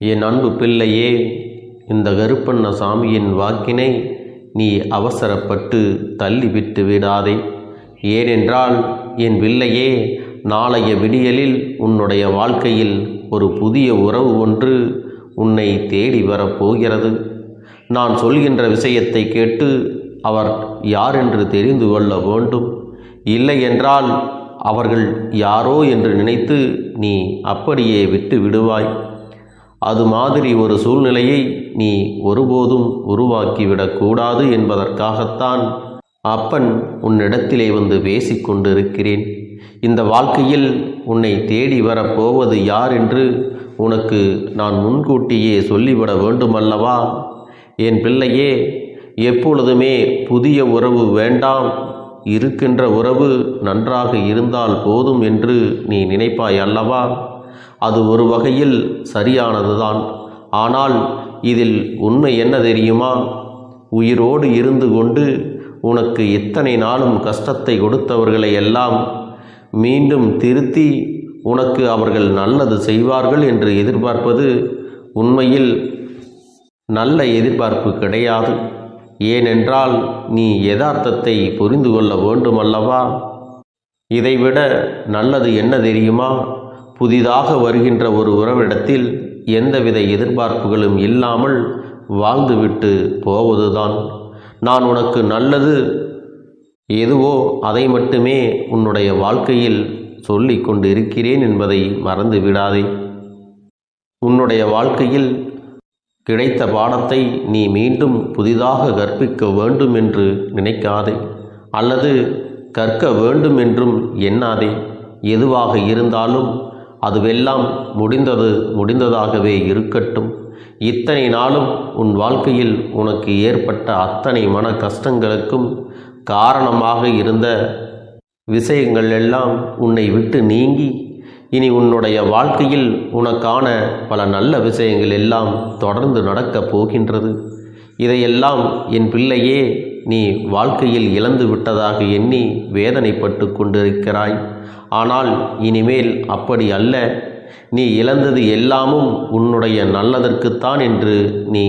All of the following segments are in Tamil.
என் அன்பு பிள்ளையே இந்த கருப்பண்ண சாமியின் வாக்கினை நீ அவசரப்பட்டு தள்ளிவிட்டு விடாதே. ஏனென்றால் என் பிள்ளையே நாளைய விடியலில் உன்னுடைய வாழ்க்கையில் ஒரு புதிய உறவு ஒன்று உன்னை தேடி வரப்போகிறது நான் சொல்கின்ற விஷயத்தை கேட்டு அவர் யாரென்று தெரிந்து கொள்ள வேண்டும். இல்லை என்றால் அவர்கள் யாரோ என்று நினைத்து நீ அப்படியே விட்டு விடுவாய். அது மாதிரி ஒரு சூழ்நிலையை நீ ஒருபோதும் உருவாக்கிவிடக்கூடாது என்பதற்காகத்தான் அப்பன் உன்னிடத்திலே வந்து பேசிக்கொண்டிருக்கிறேன் இந்த வாழ்க்கையில் உன்னை தேடி வரப்போவது யார் என்று உனக்கு நான் முன்கூட்டியே சொல்லிவிட வேண்டுமல்லவா? என் பிள்ளையே எப்பொழுதுமே புதிய உறவு வேண்டாம். இருக்கின்ற உறவு நன்றாக இருந்தால் போதும் என்று நீ நினைப்பாய் அல்லவா? அது ஒரு வகையில் சரியானதுதான். ஆனால் இதில் உண்மை என்ன தெரியுமா? உயிரோடு இருந்து கொண்டு உனக்கு இத்தனை நாளும் கஷ்டத்தை கொடுத்தவர்களை எல்லாம் மீண்டும் திருத்தி உனக்கு அவர்கள் நல்லது செய்வார்கள் என்று எதிர்பார்ப்பது உண்மையில் நல்ல எதிர்பார்ப்பு கிடையாது. ஏனென்றால் நீ யதார்த்தத்தை புரிந்து கொள்ள வேண்டுமல்லவா? இதைவிட நல்லது என்ன தெரியுமா? புதிதாக வருகின்ற ஒரு உறவிடத்தில் எந்தவித எதிர்பார்ப்புகளும் இல்லாமல் வாழ்ந்துவிட்டு போவதுதான். நான் உனக்கு நல்லது எதுவோ அதை மட்டுமே உன்னுடைய வாழ்க்கையில் சொல்லிக் கொண்டு இருக்கிறேன் என்பதை மறந்து விடாதே. உன்னுடைய வாழ்க்கையில் கிடைத்த பாடத்தை நீ மீண்டும் புதிதாக கற்பிக்க வேண்டும் என்று நினைக்காதே. அல்லது கற்க வேண்டும் என்றும் எண்ணாதே. எதுவாக இருந்தாலும் அதுவெல்லாம் முடிந்தது முடிந்ததாகவே இருக்கட்டும். இத்தனை நாளும் உன் வாழ்க்கையில் உனக்கு ஏற்பட்ட அத்தனை மன கஷ்டங்களுக்கும் காரணமாக இருந்த விஷயங்கள் எல்லாம் உன்னை விட்டு நீங்கி இனி உன்னுடைய வாழ்க்கையில் உனக்கான பல நல்ல விஷயங்கள் எல்லாம் தொடர்ந்து நடக்கப் போகின்றது. இதையெல்லாம் என் பிள்ளையே நீ வாழ்க்கையில் இழந்து விட்டதாக எண்ணி வேதனைப்பட்டு கொண்டிருக்கிறாய். ஆனால் இனிமேல் அப்படி அல்ல. நீ இழந்தது எல்லாமும் உன்னுடைய நல்லதற்குத்தான் என்று நீ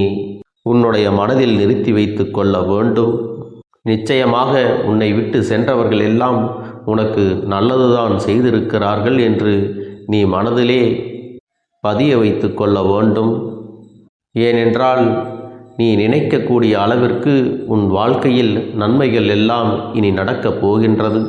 உன்னுடைய மனதில் நிறுத்தி வைத்து கொள்ள வேண்டும். நிச்சயமாக உன்னை விட்டு சென்றவர்கள் எல்லாம் உனக்கு நல்லதுதான் செய்திருக்கிறார்கள் என்று நீ மனதிலே பதிய வைத்து கொள்ள வேண்டும். ஏனென்றால் நீ நினைக்கக்கூடிய அளவிற்கு உன் வாழ்க்கையில் நன்மைகள் எல்லாம் இனி நடக்கப் போகின்றது.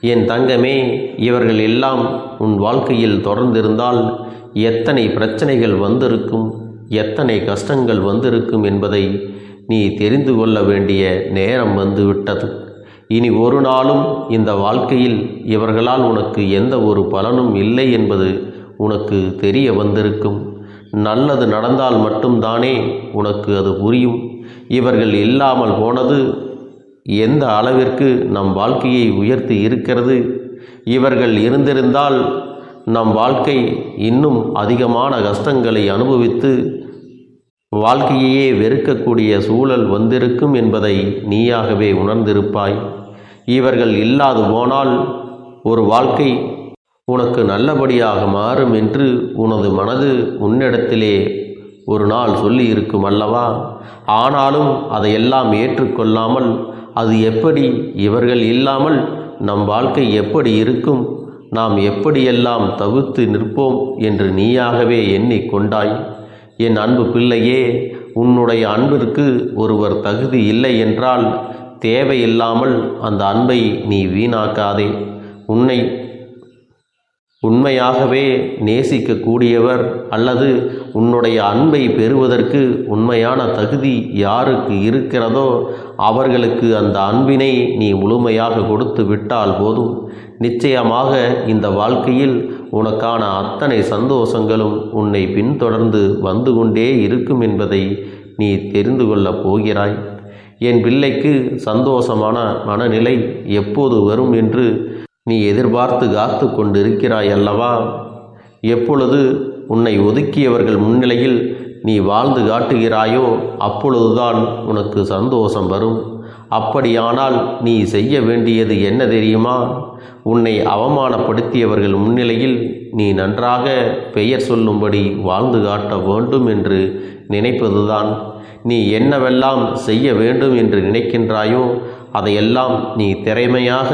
என் தங்கமே இவர்கள் எல்லாம் உன் வாழ்க்கையில் தொடர்ந்திருந்தால் எத்தனை பிரச்சனைகள் வந்திருக்கும் எத்தனை கஷ்டங்கள் வந்திருக்கும் என்பதை நீ தெரிந்து கொள்ள வேண்டிய நேரம் வந்துவிட்டது. இனி ஒரு நாளும் இந்த வாழ்க்கையில் இவர்களால் உனக்கு எந்த ஒரு பலனும் இல்லை என்பது உனக்கு தெரிய வந்திருக்கும். நல்லது நடந்தால் மட்டும்தானே உனக்கு அது புரியும். இவர்கள் இல்லாமல் போனது எந்த அளவிற்கு நம் வாழ்க்கையை உயர்த்தி இருக்கிறது? இவர்கள் இருந்திருந்தால் நம் வாழ்க்கை இன்னும் அதிகமான கஷ்டங்களை அனுபவித்து வாழ்க்கையையே வெறுக்கக்கூடிய சூழல் வந்திருக்கும் என்பதை நீயாகவே உணர்ந்திருப்பாய். இவர்கள் இல்லாது போனால் ஒரு வாழ்க்கை உனக்கு நல்லபடியாக மாறும் என்று உனது மனது உன்னிடத்திலே ஒரு நாள் சொல்லி இருக்கும் அல்லவா? ஆனாலும் அதையெல்லாம் ஏற்றுக்கொள்ளாமல் அது எப்படி இவர்கள் இல்லாமல் நம் வாழ்க்கை எப்படி இருக்கும்? நாம் எப்படியெல்லாம் தவிர்த்து நிற்போம் என்று நீயாகவே எண்ணிக்கொண்டாய் என் அன்பு பிள்ளையே உன்னுடைய அன்பிற்கு ஒருவர் தகுதி இல்லை என்றால் தேவையில்லாமல் அந்த அன்பை நீ வீணாக்காதே. உன்னை உண்மையாகவே நேசிக்கக்கூடியவர் அல்லது உன்னுடைய அன்பை பெறுவதற்கு உண்மையான தகுதி யாருக்கு இருக்கிறதோ அவர்களுக்கு அந்த அன்பினை நீ முழுமையாக கொடுத்து விட்டால் போதும். நிச்சயமாக இந்த வாழ்க்கையில் உனக்கான அத்தனை சந்தோஷங்களும் உன்னை பின்தொடர்ந்து வந்து கொண்டே இருக்கும் என்பதை நீ தெரிந்து கொள்ளப் போகிறாய். என் பிள்ளைக்கு சந்தோஷமான மனநிலை எப்போது வரும் என்று நீ எதிர்பார்த்து காத்து கொண்டிருக்கிறாய் அல்லவா? எப்பொழுது உன்னை ஒதுக்கியவர்கள் முன்னிலையில் நீ வாழ்ந்து காட்டுகிறாயோ அப்பொழுதுதான் உனக்கு சந்தோஷம் வரும். அப்படியானால் நீ செய்ய வேண்டியது என்ன தெரியுமா? உன்னை அவமானப்படுத்தியவர்கள் முன்னிலையில் நீ நன்றாக பெயர் சொல்லும்படி வாழ்ந்து காட்ட வேண்டும் என்று நினைப்பதுதான் நீ என்னவெல்லாம் செய்ய வேண்டும் என்று நினைக்கின்றாயோ அதையெல்லாம் நீ திறமையாக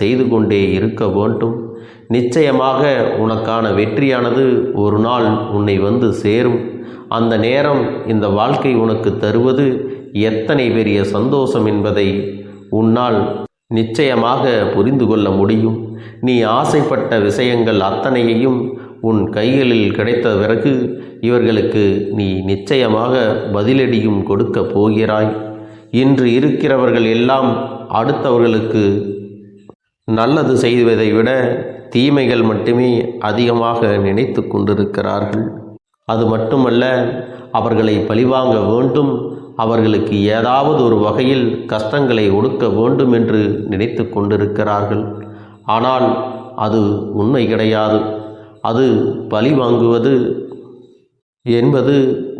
செய்து கொண்டே இருக்க வேண்டும். நிச்சயமாக உனக்கான வெற்றியானது ஒரு நாள் உன்னை வந்து சேரும். அந்த நேரம் இந்த வாழ்க்கை உனக்கு தருவது எத்தனை பெரிய சந்தோஷம் என்பதை உன்னால் நிச்சயமாக புரிந்து கொள்ள முடியும். நீ ஆசைப்பட்ட விஷயங்கள் அத்தனையையும் உன் கைகளில் கிடைத்த பிறகு இவர்களுக்கு நீ நிச்சயமாக பதிலடியும் கொடுக்க போகிறாய். இன்று இருக்கிறவர்கள் எல்லாம் அடுத்தவர்களுக்கு நல்லது செய்வதை விட தீமைகள் மட்டுமே அதிகமாக நினைத்து கொண்டிருக்கிறார்கள். அது மட்டுமல்ல அவர்களை பழிவாங்க வேண்டும். அவர்களுக்கு ஏதாவது ஒரு வகையில் கஷ்டங்களை ஒடுக்க வேண்டும் என்று நினைத்து கொண்டிருக்கிறார்கள். ஆனால் அது உண்மை கிடையாது. அது பழி வாங்குவது என்பது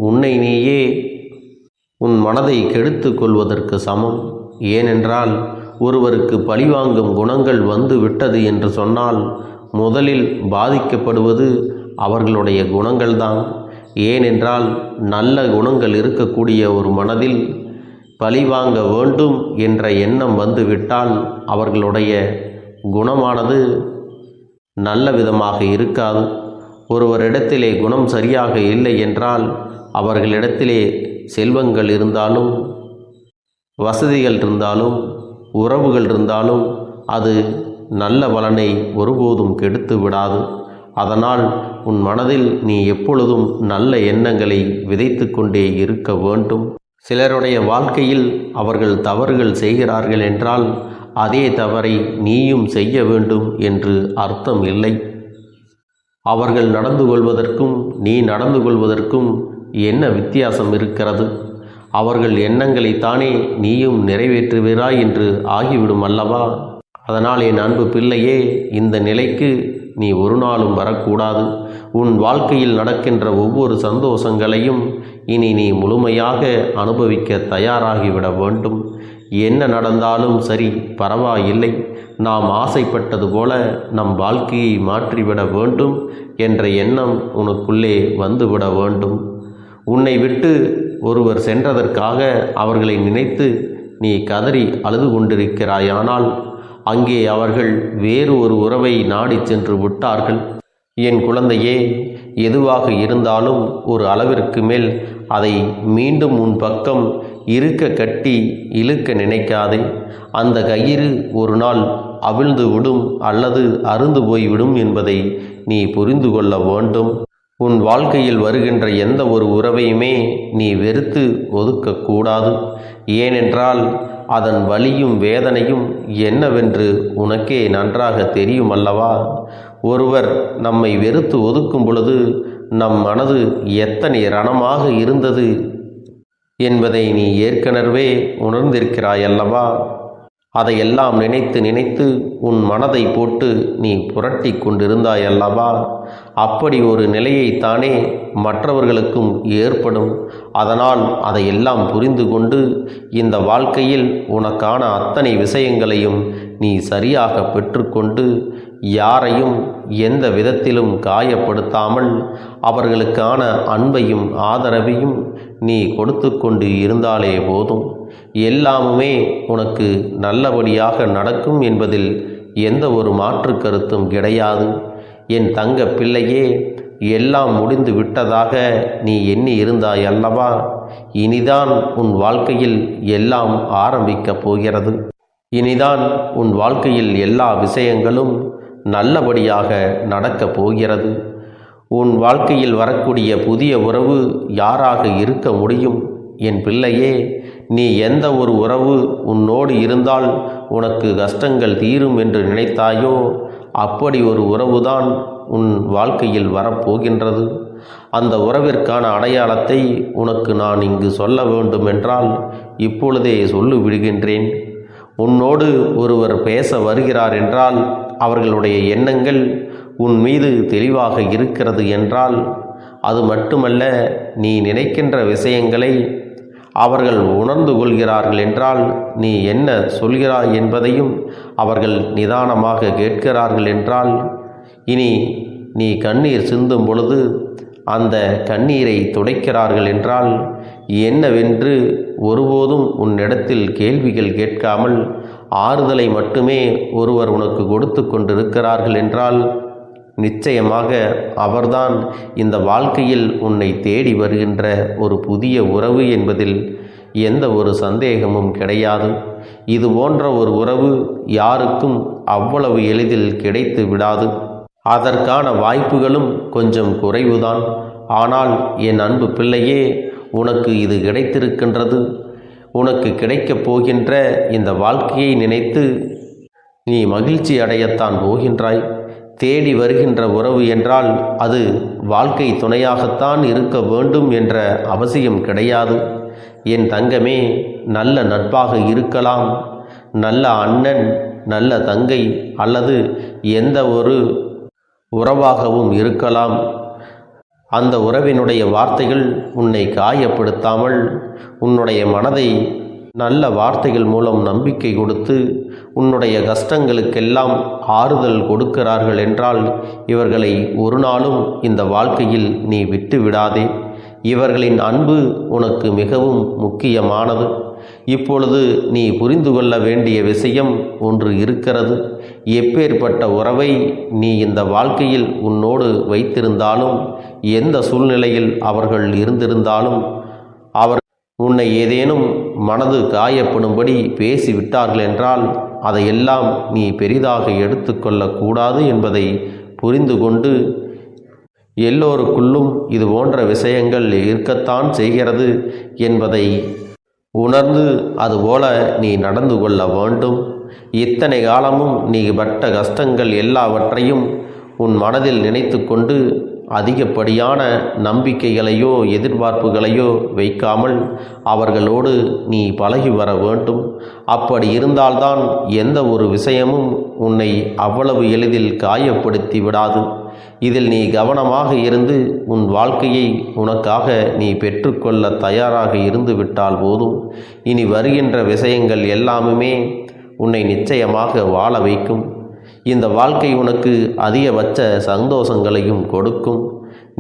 உன்னை நீயே உன் மனதை கெடுத்து கொள்வதற்கு சமம். ஏனென்றால் ஒருவருக்கு பழிவாங்கும் குணங்கள் வந்து விட்டது என்று சொன்னால் முதலில் பாதிக்கப்படுவது அவர்களுடைய குணங்கள்தான். ஏனென்றால் நல்ல குணங்கள் இருக்கக்கூடிய ஒரு மனதில் பழிவாங்க வேண்டும் என்ற எண்ணம் வந்துவிட்டால் அவர்களுடைய குணமானது நல்ல விதமாக இருக்காது. ஒருவரிடத்திலே குணம் சரியாக இல்லை என்றால் அவர்களிடத்திலே செல்வங்கள் இருந்தாலும் வசதிகள் இருந்தாலும் உறவுகள் இருந்தாலும் அது நல்ல பலனை ஒருபோதும் கெடுத்து விடாது. அதனால் உன் மனதில் நீ எப்பொழுதும் நல்ல எண்ணங்களை விதைத்து கொண்டே இருக்க வேண்டும். சிலருடைய வாழ்க்கையில் அவர்கள் தவறுகள் செய்கிறார்கள் என்றால் அதே தவறை நீயும் செய்ய வேண்டும் என்று அர்த்தம் இல்லை அவர்கள் நடந்து கொள்வதற்கும் நீ நடந்து கொள்வதற்கும் என்ன வித்தியாசம் இருக்கிறது? அவர்கள் எண்ணங்களைத்தானே நீயும் நிறைவேற்றுகிறாய் என்று ஆகிவிடும் அல்லவா? அதனால் என் அன்பு பிள்ளையே இந்த நிலைக்கு நீ ஒரு நாளும் வரக்கூடாது. உன் வாழ்க்கையில் நடக்கின்ற ஒவ்வொரு சந்தோஷங்களையும் இனி நீ முழுமையாக அனுபவிக்க தயாராகிவிட வேண்டும். என்ன நடந்தாலும் சரி பரவாயில்லை. நாம் ஆசைப்பட்டது போல நம் வாழ்க்கையை மாற்றிவிட வேண்டும் என்ற எண்ணம் உனக்குள்ளே வந்துவிட வேண்டும். உன்னை விட்டு ஒருவர் சென்றதற்காக அவர்களை நினைத்து நீ கதறி அழுது கொண்டிருக்கிறாயானால் அங்கே அவர்கள் வேறு ஒரு உறவை நாடிச் சென்று விட்டார்கள். என் குழந்தையே எதுவாக இருந்தாலும் ஒரு அளவிற்கு மேல் அதை மீண்டும் உன் பக்கம் இருக்க கட்டி இழுக்க நினைக்காதே. அந்த கயிறு ஒரு நாள் அவிழ்ந்து விடும் அல்லது அருந்து போய்விடும் என்பதை நீ புரிந்து கொள்ள வேண்டும். உன் வாழ்க்கையில் வருகின்ற எந்த ஒரு உறவையுமே நீ வெறுத்து ஒதுக்கக்கூடாது ஏனென்றால் அதன் வலியும் வேதனையும் என்னவென்று உனக்கே நன்றாக தெரியும் அல்லவா? ஒருவர் நம்மை வெறுத்து ஒதுக்கும் பொழுது நம் மனது எத்தனை ரணமாக இருந்தது என்பதை நீ ஏற்கனவே உணர்ந்திருக்கிறாய் அல்லவா அதையெல்லாம் நினைத்து நினைத்து உன் மனதை போட்டு நீ புரட்டி கொண்டிருந்தாய் அல்லவா அப்படி ஒரு நிலையைத்தானே மற்றவர்களுக்கும் ஏற்படும். அதனால் அதையெல்லாம் புரிந்து கொண்டு இந்த வாழ்க்கையில் உனக்கான அத்தனை விஷயங்களையும் நீ சரியாக பெற்றுக்கொண்டு யாரையும் எந்த விதத்திலும் காயப்படுத்தாமல் அவர்களுக்கான அன்பையும் ஆதரவையும் நீ கொடுத்து கொண்டு இருந்தாலே போதும். எல்லாமுமே உனக்கு நல்லபடியாக நடக்கும் என்பதில் எந்த ஒரு மாற்று கருத்தும் கிடையாது. என் தங்க பிள்ளையே எல்லாம் முடிந்து விட்டதாக நீ எண்ணி இருந்தாய் அல்லவா? இனிதான் உன் வாழ்க்கையில் எல்லாம் ஆரம்பிக்கப் போகிறது. இனிதான் உன் வாழ்க்கையில் எல்லா விஷயங்களும் நல்லபடியாக நடக்கப் போகிறது. உன் வாழ்க்கையில் வரக்கூடிய புதிய உறவு யாராக இருக்க முடியும்? என் பிள்ளையே நீ எந்த ஒரு உறவு உன்னோடு இருந்தால் உனக்கு கஷ்டங்கள் தீரும் என்று நினைத்தாயோ அப்படி ஒரு உறவுதான் உன் வாழ்க்கையில் வரப்போகின்றது. அந்த உறவிற்கான அடையாளத்தை உனக்கு நான் இங்கு சொல்ல வேண்டுமென்றால் இப்பொழுதே சொல்லி விடுகின்றேன் உன்னோடு ஒருவர் பேச வருகிறார் என்றால் அவர்களுடைய எண்ணங்கள் உன் மீது தெளிவாக இருக்கிறது என்றால் அது மட்டுமல்ல நீ நினைக்கின்ற விஷயங்களை அவர்கள் உணர்ந்து கொள்கிறார்கள் என்றால் நீ என்ன சொல்கிறாய் என்பதையும் அவர்கள் நிதானமாக கேட்கிறார்கள் என்றால் இனி நீ கண்ணீர் சிந்தும் பொழுது அந்த கண்ணீரை துடைக்கிறார்கள் என்றால் என்னவென்று ஒருபோதும் உன்னிடத்தில் கேள்விகள் கேட்காமல் ஆறுதலை மட்டுமே ஒருவர் உனக்கு கொடுத்து கொண்டிருக்கிறார்கள் என்றால் நிச்சயமாக அவர்தான் இந்த வாழ்க்கையில் உன்னை தேடி வருகின்ற ஒரு புதிய உறவு என்பதில் எந்த ஒரு சந்தேகமும் கிடையாது. இது போன்ற ஒரு உறவு யாருக்கும் அவ்வளவு எளிதில் கிடைத்து விடாது. அதற்கான வாய்ப்புகளும் கொஞ்சம் குறைவுதான். ஆனால் என் அன்பு பிள்ளையே உனக்கு இது கிடைத்திருக்கின்றது. உனக்கு கிடைக்கப் போகின்ற இந்த வாழ்க்கையை நினைத்து நீ மகிழ்ச்சி அடையத்தான் போகின்றாய். தேடி வருகின்ற உறவு என்றால் அது வாழ்க்கை துணையாகத்தான் இருக்க வேண்டும் என்ற அவசியம் கிடையாது. என் தங்கமே நல்ல நட்பாக இருக்கலாம். நல்ல அண்ணன் நல்ல தங்கை அல்லது எந்த ஒரு உறவாகவும் இருக்கலாம். அந்த உறவினுடைய வார்த்தைகள் உன்னை காயப்படுத்தாமல் உன்னுடைய மனதை நல்ல வார்த்தைகள் மூலம் நம்பிக்கை கொடுத்து உன்னுடைய கஷ்டங்களுக்கெல்லாம் ஆறுதல் கொடுக்கிறார்கள் என்றால் இவர்களை ஒரு நாளும் இந்த வாழ்க்கையில் நீ விட்டு விடாதே இவர்களின் அன்பு உனக்கு மிகவும் முக்கியமானது. இப்பொழுது நீ புரிந்து கொள்ள வேண்டிய விஷயம் ஒன்று இருக்கிறது. எப்பேற்பட்ட உறவை நீ இந்த வாழ்க்கையில் உன்னோடு வைத்திருந்தாலும் எந்த சூழ்நிலையில் அவர்கள் இருந்திருந்தாலும் அவர் உன்னை ஏதேனும் மனது காயப்படும்படி பேசிவிட்டார்கள் என்றால் அதையெல்லாம் நீ பெரிதாக எடுத்துக்கொள்ளக்கூடாது என்பதை புரிந்து கொண்டு எல்லோருக்குள்ளும் இது போன்ற விஷயங்கள் இருக்கத்தான் செய்கிறது என்பதை உணர்ந்து அதுபோல நீ நடந்து கொள்ள வேண்டும். இத்தனை காலமும் நீ பட்ட கஷ்டங்கள் எல்லாவற்றையும் உன் மனதில் நினைத்து கொண்டு அதிகப்படியான நம்பிக்கைகளையோ எதிர்பார்ப்புகளையோ வைக்காமல் அவர்களோடு நீ பழகி வர வேண்டும். அப்படி இருந்தால்தான் எந்த ஒரு விஷயமும் உன்னை அவ்வளவு எளிதில் காயப்படுத்தி விடாது. இதில் நீ கவனமாக இருந்து உன் வாழ்க்கையை உனக்காக நீ பெற்றுக்கொள்ள தயாராக இருந்து விட்டால் போதும். இனி வருகின்ற விஷயங்கள் எல்லாமுமே உன்னை நிச்சயமாக வாழ வைக்கும். இந்த வாழ்க்கை உனக்கு அதிகபட்ச சந்தோஷங்களையும் கொடுக்கும்.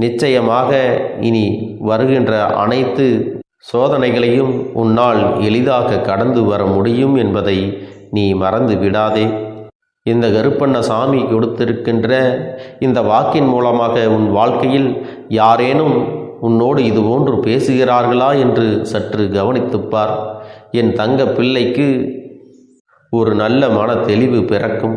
நிச்சயமாக இனி வருகின்ற அனைத்து சோதனைகளையும் உன்னால் எளிதாக கடந்து வர முடியும் என்பதை நீ மறந்து விடாதே. இந்த கருப்பண்ண சாமி கொடுத்திருக்கின்ற இந்த வாக்கின் மூலமாக உன் வாழ்க்கையில் யாரேனும் உன்னோடு இது போன்று பேசுகிறார்களா என்று சற்று கவனித்துப்பார். என் தங்க பிள்ளைக்கு ஒரு நல்ல மன தெளிவு பிறக்கும்.